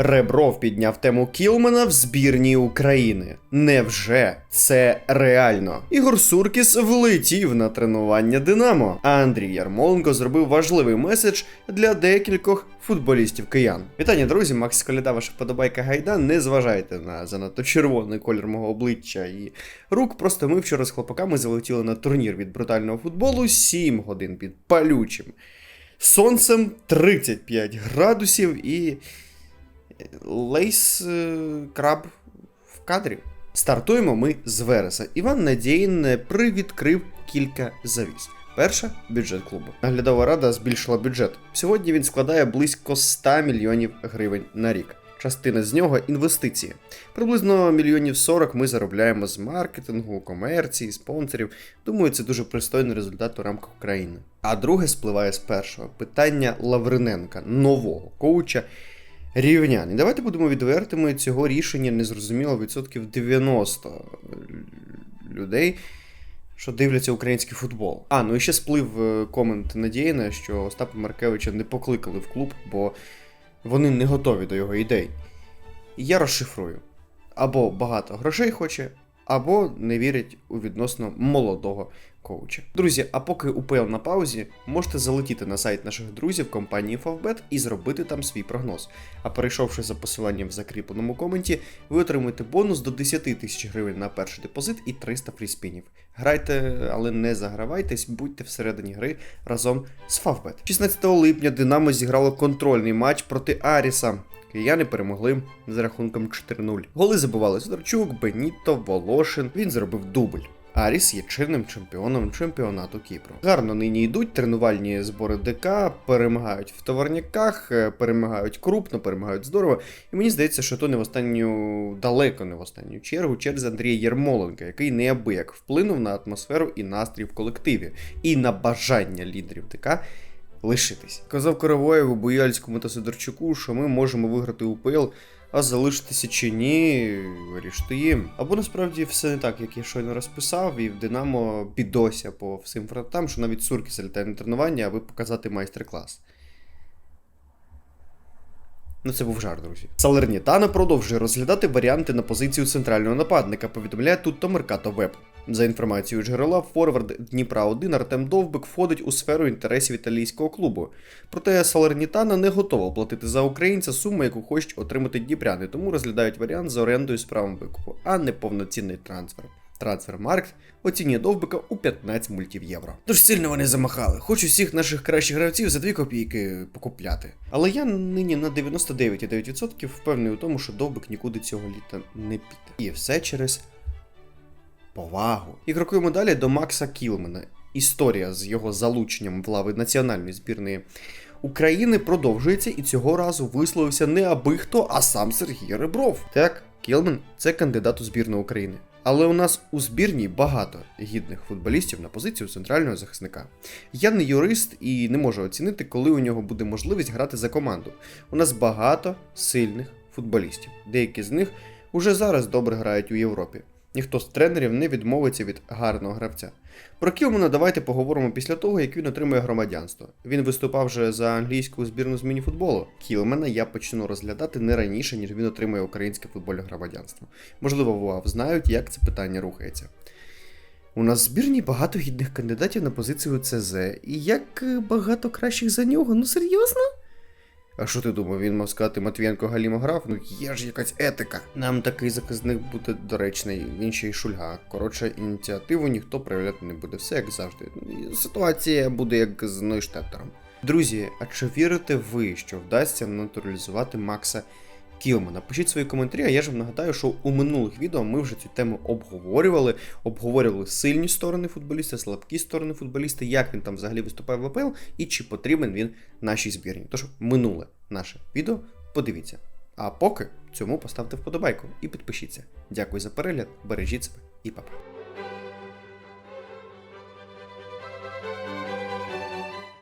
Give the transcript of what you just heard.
Ребров підняв тему Кілмана в збірній України. Невже це реально? Ігор Суркіс влетів на тренування Динамо. А Андрій Ярмоленко зробив важливий меседж для декількох футболістів киян. Вітання, друзі! Макс Коляда, ваша вподобайка гайда. Не зважайте на занадто червоний колір мого обличчя і рук. Просто ми вчора з хлопаками залетіли на турнір від брутального футболу 7 годин під палючим сонцем 35 градусів і лейс е, краб в кадрі. Стартуємо ми з Вереса. Іван Надєїн привідкрив кілька завіс. Перша бюджет клубу. Наглядова рада збільшила бюджет. Сьогодні він складає близько 100 мільйонів гривень на рік. Частина з нього інвестиції. Приблизно мільйонів 40 ми заробляємо з маркетингу, комерції, спонсорів. Думаю, це дуже пристойний результат у рамках України. А друге спливає з першого питання Лавриненка, нового коуча рівнян. І давайте будемо відвертими, цього рішення не зрозуміло відсотків 90 людей, що дивляться український футбол. А, ну і ще сплив е, комент Надіїна, що Остапа Маркевича не покликали в клуб, бо вони не готові до його ідей. Я розшифрую: або багато грошей хоче, або не вірять у відносно молодого коуча. Друзі, а поки УПЛ на паузі, можете залетіти на сайт наших друзів компанії Favbet і зробити там свій прогноз. А перейшовши за посиланням в закріпленому коменті, ви отримаєте бонус до 10 тисяч гривень на перший депозит і 300 фріспінів. Грайте, але не загравайтесь, будьте всередині гри разом з Favbet. 16 липня Динамо зіграло контрольний матч проти Аріса. Кияни перемогли з рахунком 4-0. Голи забували Сидорчук, Беніто, Волошин. Він зробив дубль. Аріс є чинним чемпіоном чемпіонату Кіпру. Гарно нині йдуть тренувальні збори ДК, перемагають в товарняках, е, перемагають крупно, перемагають здорово. І мені здається, що то не в останню, далеко не в останню чергу, через Андрія Єрмоленка, який неабияк вплинув на атмосферу і настрій в колективі, і на бажання лідерів ДК лишитись. Казав Коровоєву, Буяльському та Сидорчуку, що ми можемо виграти УПЛ, а залишитися чи ні, вирішити їм. Або насправді все не так, як я щойно розписав, і в Динамо підося по всім фронтам, що навіть сурки залітає на тренування, аби показати майстер-клас. Ну, це був жарт, друзі. Салернітана продовжує розглядати варіанти на позицію центрального нападника, повідомляє тут Меркато Веб. За інформацією джерела, форвард Дніпра 1 Артем Довбик входить у сферу інтересів італійського клубу. Проте Салернітана не готова платити за українця суму, яку хочуть отримати дніпряни, тому розглядають варіант за орендою з правом викупу, а не повноцінний трансфер. Трансфермаркт оцінює довбика у 15 мультів євро. Тож сильно вони замахали. Хочу всіх наших кращих гравців за 2 копійки покупляти. Але я нині на 99,9% впевнений у тому, що довбик нікуди цього літа не піде. І все через повагу. І крокуємо далі до Макса Кілмена. Історія з його залученням в лави національної збірної України продовжується і цього разу висловився не аби хто, а сам Сергій Ребров. Так, Кілмен це кандидат у збірну України. Але у нас у збірній багато гідних футболістів на позицію центрального захисника. Я не юрист і не можу оцінити, коли у нього буде можливість грати за команду. У нас багато сильних футболістів. Деякі з них уже зараз добре грають у Європі. Ніхто з тренерів не відмовиться від гарного гравця. Про Кілмана давайте поговоримо після того, як він отримує громадянство. Він виступав вже за англійську збірну з мініфутболу. Кілмана я почну розглядати не раніше, ніж він отримує українське футбольне громадянство. Можливо, ВАВ знають, як це питання рухається. У нас в збірні багато гідних кандидатів на позицію ЦЗ. І як е, багато кращих за нього? Ну серйозно? А що ти думав, він мав сказати Матвієнко галімограф? Ну є ж якась етика. Нам такий заказник буде доречний, він ще й шульга. Коротше, ініціативу ніхто проявляти не буде. Все як завжди. Ситуація буде як з Нойштеттером. Друзі, а чи вірите ви, що вдасться натуралізувати Макса Кілмана? Напишіть свої коментарі, а я ж вам нагадаю, що у минулих відео ми вже цю тему обговорювали. Обговорювали сильні сторони футболіста, слабкі сторони футболіста, як він там взагалі виступає в АПЛ і чи потрібен він нашій збірні. Тож минуле наше відео подивіться. А поки цьому поставте вподобайку і підпишіться. Дякую за перегляд, бережіть себе і па-па.